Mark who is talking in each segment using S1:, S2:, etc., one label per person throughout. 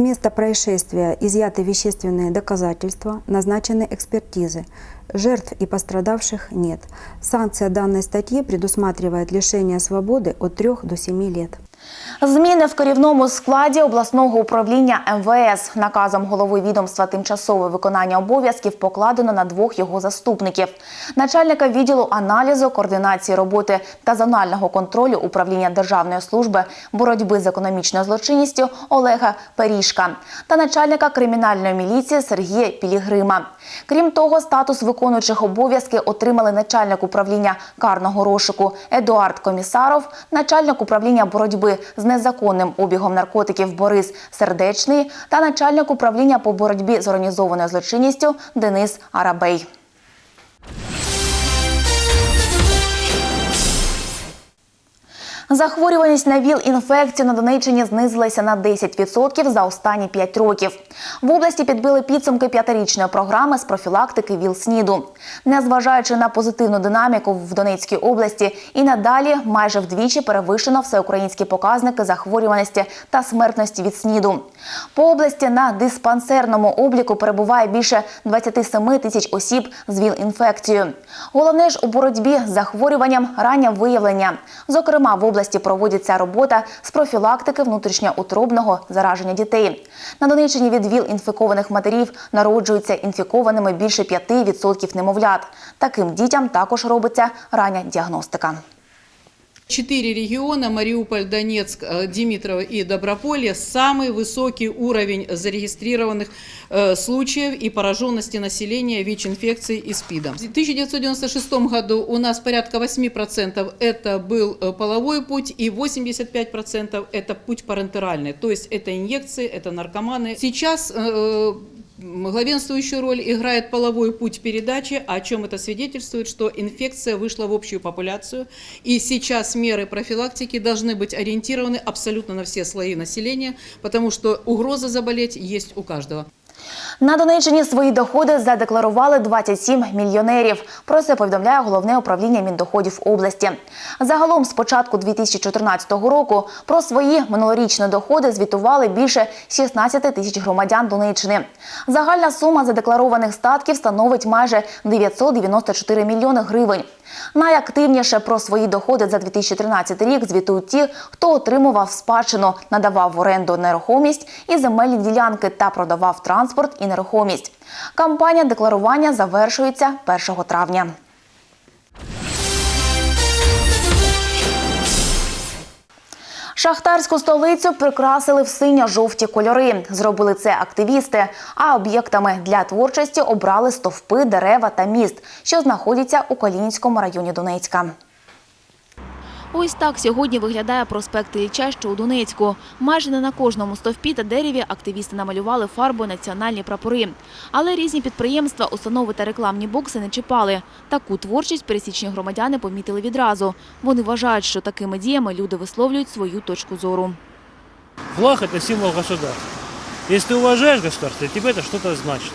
S1: места происшествия изъяты вещественные доказательства, назначены экспертизы. Жертв и пострадавших нет. Санкция данной статьи предусматривает лишение свободы от 3 до 7 лет.
S2: Зміни в керівному складі обласного управління МВС наказом голови відомства тимчасове виконання обов'язків покладено на двох його заступників: начальника відділу аналізу, координації роботи та зонального контролю управління Державної служби боротьби з економічною злочинністю Олега Перішка та начальника кримінальної міліції Сергія Пілігрима. Крім того, статус виконуючих обов'язки отримали начальник управління карного розшуку Едуард Комісаров, начальник управління боротьби з незаконним обігом наркотиків Борис Сердечний та начальник управління по боротьбі з організованою злочинністю Денис Арабей. Захворюваність на ВІЛ-інфекцію на Донеччині знизилася на 10% за останні 5 років. В області підбили підсумки п'ятирічної програми з профілактики ВІЛ-СНІДу. Незважаючи на позитивну динаміку в Донецькій області, і надалі майже вдвічі перевищено всеукраїнські показники захворюваності та смертності від СНІДу. По області на диспансерному обліку перебуває більше 27 тисяч осіб з ВІЛ-інфекцією. Головне ж у боротьбі з захворюванням раннє виявлення. Зокрема, в області проводиться робота з профілактики внутрішньоутробного зараження дітей. На Донеччині від ВІЛ-інфікованих матерів народжуються інфікованими більше 5% немовлят. Таким дітям також робиться рання діагностика.
S3: Четыре региона – Мариуполь, Донецк, э, Димитрово и Доброполье – самый высокий уровень зарегистрированных э, случаев и пораженности населения ВИЧ-инфекцией и СПИДом. В 1996 году у нас порядка 8% это был э, половой путь и 85% это путь парентеральный, то есть это инъекции, это наркоманы. Сейчас э, Главенствующую роль играет половой путь передачи, о чем это свидетельствует, что инфекция вышла в общую популяцию, и сейчас меры профилактики должны быть ориентированы абсолютно на все слои населения, потому что угроза заболеть есть у каждого.
S2: На Донеччині свої доходи задекларували 27 мільйонерів. Про це повідомляє головне управління Міндоходів області. Загалом з початку 2014 року про свої минулорічні доходи звітували більше 16 тисяч громадян Донеччини. Загальна сума задекларованих статків становить майже 994 мільйони гривень. Найактивніше про свої доходи за 2013 рік звітують ті, хто отримував спадщину, надавав в оренду нерухомість і земельні ділянки та продавав транспорт і нерухомість. Кампанія декларування завершується 1 травня. Шахтарську столицю прикрасили в синьо-жовті кольори. Зробили це активісти. А об'єктами для творчості обрали стовпи, дерева та міст, що знаходяться у Калінському районі Донецька.
S4: Ось так сьогодні виглядає проспект Ілліча, що у Донецьку. Майже не на кожному стовпі та дереві активісти намалювали фарбою національні прапори. Але різні підприємства, установи та рекламні бокси не чіпали. Таку творчість пересічні громадяни помітили відразу. Вони вважають, що такими діями люди висловлюють свою точку зору.
S5: Флаг – это символ государства. Если ты уважаешь государство, тебе это что-то значит.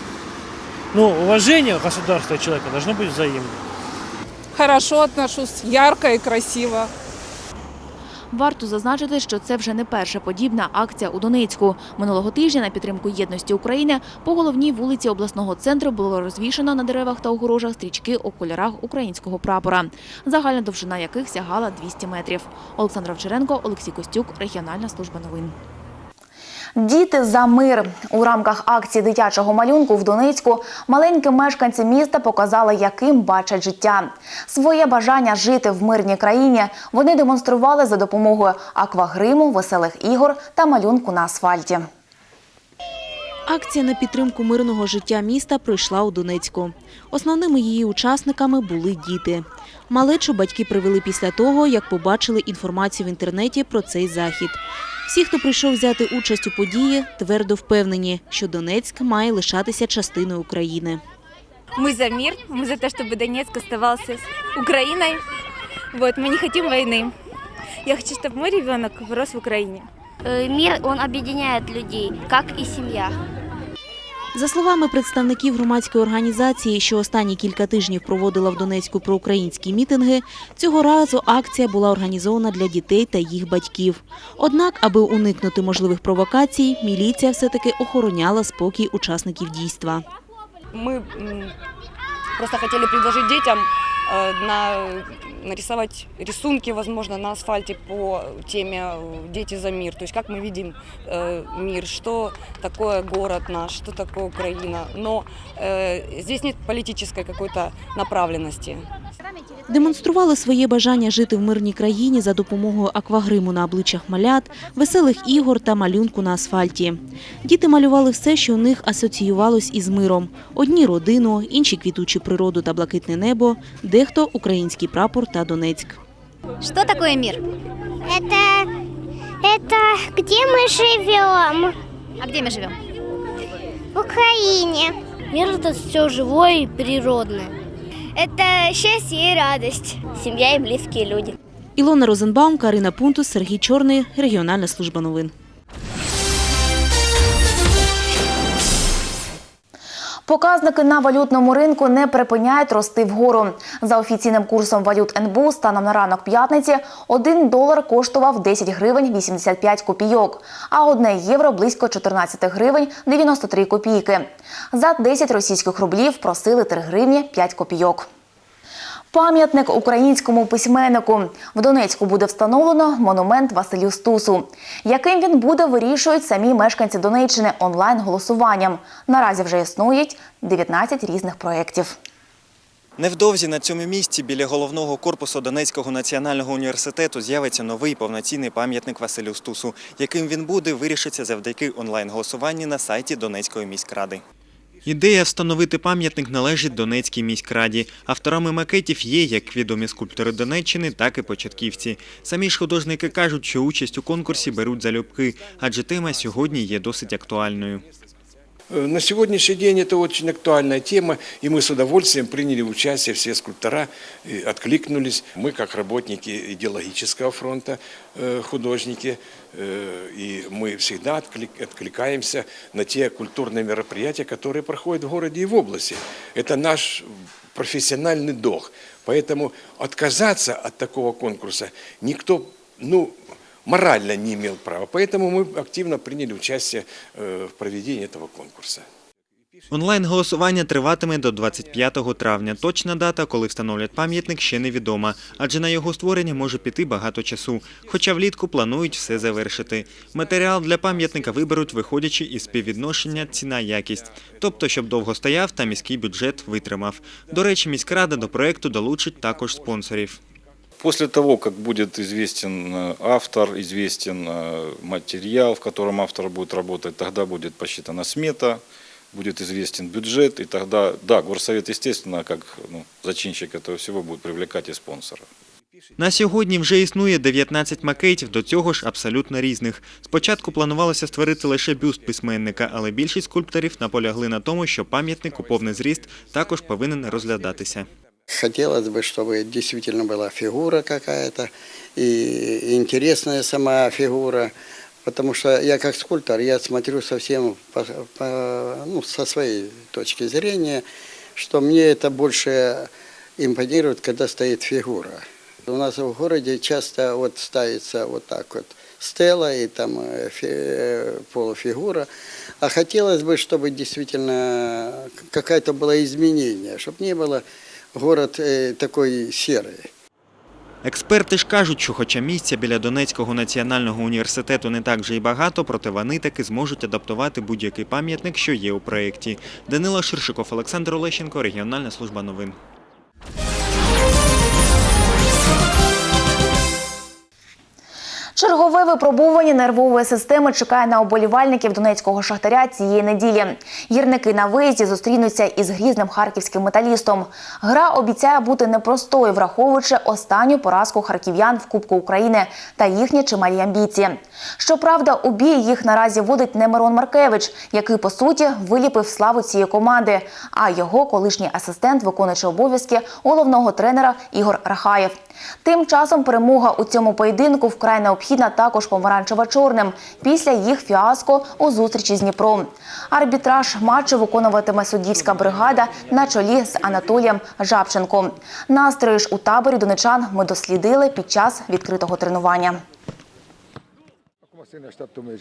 S5: Ну, уважение государства и человека должно быть взаимным.
S6: Хорошо отношусь, ярко и красиво.
S4: Варто зазначити, що це вже не перша подібна акція у Донецьку. Минулого тижня на підтримку єдності України по головній вулиці обласного центру було розвішено на деревах та огорожах стрічки у кольорах українського прапора, загальна довжина яких сягала 200 метрів. Олександр Овчаренко, Олексій Костюк, регіональна служба новин.
S2: Діти за мир у рамках акції дитячого малюнку в Донецьку маленькі мешканці міста показали, яким бачать життя. Своє бажання жити в мирній країні вони демонстрували за допомогою аквагриму, веселих ігор та малюнку на асфальті.
S7: Акція на підтримку мирного життя міста пройшла у Донецьку. Основними її учасниками були діти. Малечу батьки привели після того, як побачили інформацію в інтернеті про цей захід. Всі, хто прийшов взяти участь у події, твердо впевнені, що Донецьк має лишатися частиною України.
S8: Мы за мир, мы за то, чтобы Донецк оставался с Украиной. Вот, мы не хотим войны. Я хочу, чтобы мой ребенок вырос в Украине.
S9: Э, Мир, он объединяет людей, как и семья.
S7: За словами представників громадської організації, що останні кілька тижнів проводила в Донецьку проукраїнські мітинги, цього разу акція була організована для дітей та їх батьків. Однак, аби уникнути можливих провокацій, міліція все-таки охороняла спокій учасників дійства.
S9: Ми просто хотіли предложить детям э, на, нарисовать рисунки, возможно, на асфальте по теме э, «Дети за мир». То есть как мы видим э, мир, что такое город наш, что такое Украина. Но э, здесь нет политической какой-то направленности.
S7: Демонстрували своє бажання жити в мирній країні за допомогою аквагриму на обличчях малят, веселих ігор та малюнку на асфальті. Діти малювали все, що у них асоціювалось із миром. Одні родину, інші квітучу природу та блакитне небо, дехто український прапор та Донецьк.
S8: Что такое мир?
S10: Это, это где мы живем?
S8: А где мы живем?
S10: В Украине.
S8: Мир это все живое и природное.
S10: Это счастье и радость.
S8: Сім'я і близькі люди.
S7: Ілона Розенбаум, Карина Пунтус, Сергій Чорний. Регіональна служба новин.
S2: Показники на валютному ринку не припиняють рости вгору. За офіційним курсом валют НБУ станом на ранок п'ятниці 1 долар коштував 10 гривень 85 копійок, а 1 євро близько 14 гривень 93 копійки. За 10 російських рублів просили 3 гривні 5 копійок. Пам'ятник українському письменнику. В Донецьку буде встановлено монумент Василю Стусу. Яким він буде, вирішують самі мешканці Донеччини онлайн-голосуванням. Наразі вже існують 19 різних проєктів.
S11: Невдовзі на цьому місці біля головного корпусу Донецького національного університету з'явиться новий повноцінний пам'ятник Василю Стусу. Яким він буде, вирішиться завдяки онлайн-голосуванню на сайті Донецької міськради. Ідея встановити пам'ятник належить Донецькій міськраді. Авторами макетів є як відомі скульптори Донеччини, так і початківці. Самі ж художники кажуть, що участь у конкурсі беруть залюбки, адже тема сьогодні є досить актуальною.
S12: Э, На сегодняшний день это очень актуальная тема, и мы с удовольствием приняли участие, все скульптора э, откликнулись. Мы, как работники идеологического фронта, э, художники, э, и мы всегда отклик- откликаемся на те культурные мероприятия, которые проходят в городе и в области. Это наш профессиональный долг. Поэтому отказаться от такого конкурса никто, ну, морально не имел права. Поэтому мы активно приняли участие э, в проведении этого конкурса.
S11: Онлайн-голосування триватиме до 25 травня. Точна дата, коли встановлять пам'ятник, ще невідома, адже на його створення може піти багато часу. Хоча влітку планують все завершити. Матеріал для пам'ятника виберуть, виходячи із співвідношення ціна-якість, тобто, щоб довго стояв та міський бюджет витримав. До речі, міськрада до проекту долучить також спонсорів.
S13: После того, как будет известен э, автор, известен э, материал, в котором автор будет работать, тогда будет посчитана смета, будет известен бюджет, и тогда, да, горсовет, естественно, как ну, зачинщик этого всего, будет привлекать и спонсора.
S11: На сьогодні вже існує 19 макетів, до цього ж абсолютно різних. Спочатку планувалося створити лише бюст письменника, але більшість скульпторів наполягли на тому, що пам'ятник у повний зріст також повинен розглядатися.
S14: Хотелось бы, чтобы действительно была фигура какая-то, и интересная сама фигура, потому что я как скульптор, я смотрю совсем по, по- ну, со своей точки зрения, что мне это больше импонирует, когда стоит фигура. У нас в городе часто вот ставится вот так вот стела и там э, фи- э, полуфигура. А хотелось бы, чтобы действительно какое-то было изменение, чтобы не было город такої такой серый.
S11: Експерти ж кажуть, що хоча місця біля Донецького національного університету не так вже й багато, проте вони таки зможуть адаптувати будь-який пам'ятник, що є у проєкті. Данила Ширшиков, Олександр Олещенко, Регіональна служба новин.
S2: Чергове випробування нервової системи чекає на оболівальників донецького шахтаря цієї неділі. Гірники на виїзді зустрінуться із грізним харківським металістом. Гра обіцяє бути непростою, враховуючи останню поразку харків'ян в Кубку України та їхні чималі амбіції. Щоправда, у бій їх наразі водить не Мирон Маркевич, який по суті виліпив славу цієї команди, а його колишній асистент, виконуючий обов'язки головного тренера Ігор Рахаєв. Тим часом перемога у цьому поєдинку вкрай необхідна необхідна також помаранчева чорним після їх фіаско у зустрічі з Дніпром. Арбітраж матчу виконуватиме суддівська бригада на чолі з Анатолієм Жабченком. Настрої ж у таборі донечан ми дослідили під час відкритого тренування.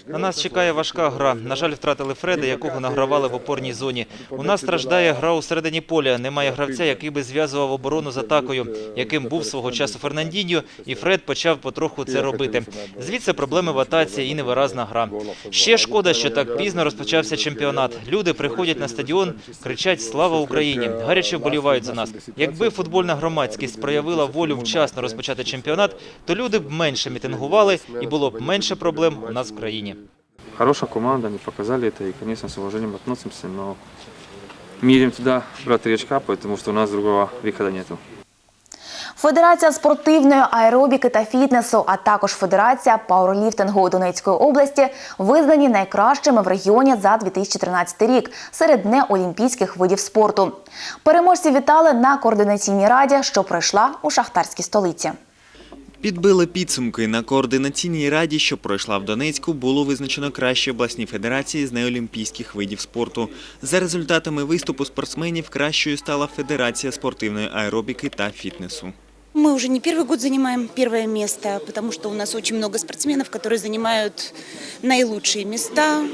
S15: На нас чекає важка гра. На жаль, втратили Фреда, якого награвали в опорній зоні. У нас страждає гра у середині поля. Немає гравця, який би зв'язував оборону з атакою, яким був свого часу Фернандіньо, і Фред почав потроху це робити. Звідси проблеми в атаці і невиразна гра. Ще шкода, що так пізно розпочався чемпіонат. Люди приходять на стадіон, кричать «Слава Україні!», гаряче вболівають за нас. Якби футбольна громадськість проявила волю вчасно розпочати чемпіонат, то люди б менше мітингували і було б менше проблем у нас в країні.
S16: Хорошая команда, они показали это, и, конечно, с уважением относимся, но мы едем туда брать три очка, потому что у нас другого выхода нету.
S2: Федерація спортивної аеробіки та фітнесу, а також Федерація пауерліфтингу Донецької області визнані найкращими в регіоні за 2013 рік серед неолімпійських видів спорту. Переможці вітали на координаційній раді, що пройшла у шахтарській столиці.
S11: Підбили підсумки на координаційній раді, що пройшла в Донецьку, було визначено кращі обласні федерації з неолімпійських видів спорту. За результатами виступу спортсменів кращою стала Федерація спортивної аеробіки та фітнесу.
S17: Мы уже не первый год занимаем первое место, потому что у нас очень много спортсменов, которые занимают наилучшие места.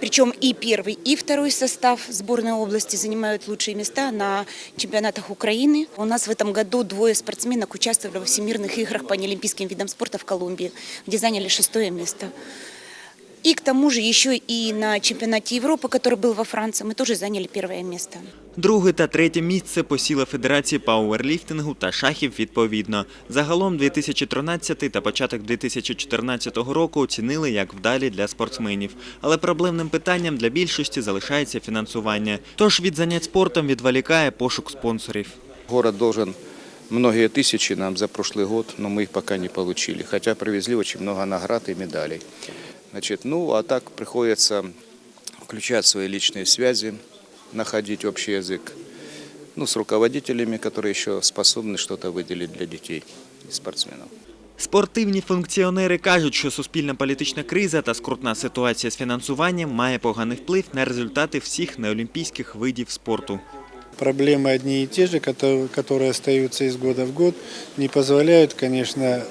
S17: Причем и первый, и второй состав сборной области занимают лучшие места на чемпионатах Украины. У нас в этом году двое спортсменок участвовали во всемирных играх по неолимпийским видам спорта в Колумбии, где заняли шестое место. И к тому же еще и на чемпионате Европы, который был во Франции, мы тоже заняли первое место.
S11: Друге та третє місце посіла Федерації пауерліфтингу та шахів відповідно. Загалом 2013 та початок 2014 року оцінили як вдалі для спортсменів. Але проблемним питанням для більшості залишається фінансування. Тож від занять спортом відволікає пошук спонсорів.
S18: Город должен многие тысячи нам за прошлый год, но мы их пока не получили. Хотя привезли очень много наград и медалей. Значит, ну, а так приходится включать свои личные связи, находить общий язык. Ну, с руководителями, которые еще способны что-то выделить для детей и спортсменов.
S11: Спортивні функціонери кажуть, що суспільна політична криза та скрутна ситуація з фінансуванням має поганий вплив на результати всіх неолімпійських видів спорту.
S19: Проблемы одни и те же, которые, которые остаются из года в год, не позволяют, конечно, э,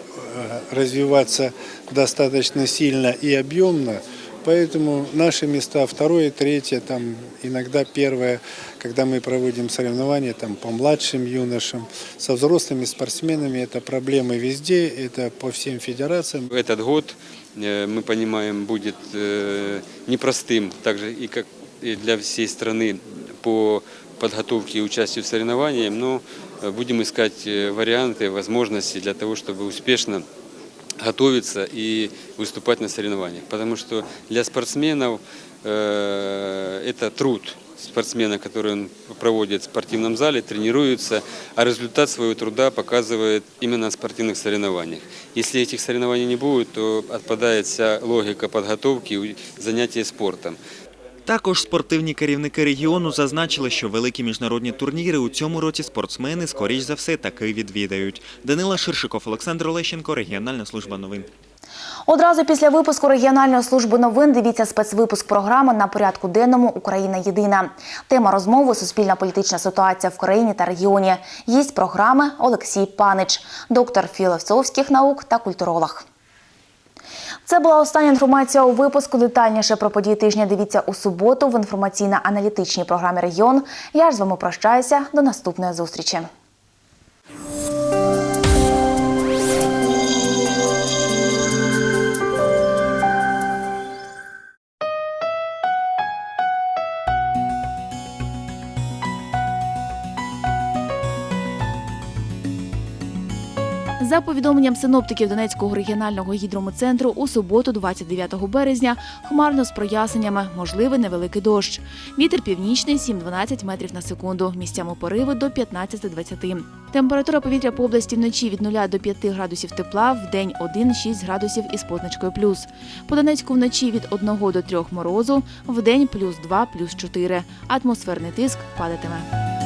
S19: Развиваться достаточно сильно и объемно. Поэтому наши места второе, третье, там иногда первое, когда мы проводим соревнования там, по младшим юношам, со взрослыми спортсменами, это проблемы везде, это по всем федерациям.
S20: Этот год, э, мы понимаем, будет э, непростым, также и как и для всей страны по подготовке и участию в соревнованиях, но э, будем искать э, варианты, возможности для того, чтобы успешно готовиться и выступать на соревнованиях. Потому что для спортсменов э, это труд спортсмена, который он проводит в спортивном зале, тренируется, а результат своего труда показывает именно на спортивных соревнованиях. Если этих соревнований не будет, то отпадает вся логика подготовки и занятия спортом.
S11: Також спортивні керівники регіону зазначили, що великі міжнародні турніри у цьому році спортсмени, скоріш за все, таки відвідають. Данила Ширшиков, Олександр Олещенко, Регіональна служба новин.
S2: Одразу після випуску регіональної служби новин дивіться спецвипуск програми на порядку денному Україна єдина. Тема розмови Суспільна політична ситуація в країні та регіоні. Їсть програми Олексій Панич, доктор філософських наук та культуролог. Це була остання інформація у випуску. Детальніше про події тижня дивіться у суботу в інформаційно-аналітичній програмі Регіон. Я ж з вами прощаюся. До наступної зустрічі.
S4: Повідомленням синоптиків Донецького регіонального гідромецентру, у суботу, 29 березня, хмарно з проясненнями, можливий невеликий дощ. Вітер північний 7-12 метрів на секунду. Місцями пориви до 15-20. Температура повітря по області вночі від 0 до 5 градусів тепла, в день 1-6 градусів із позначкою плюс. По Донецьку вночі від 1 до 3 морозу, в день плюс 2, плюс 4. Атмосферний тиск падатиме.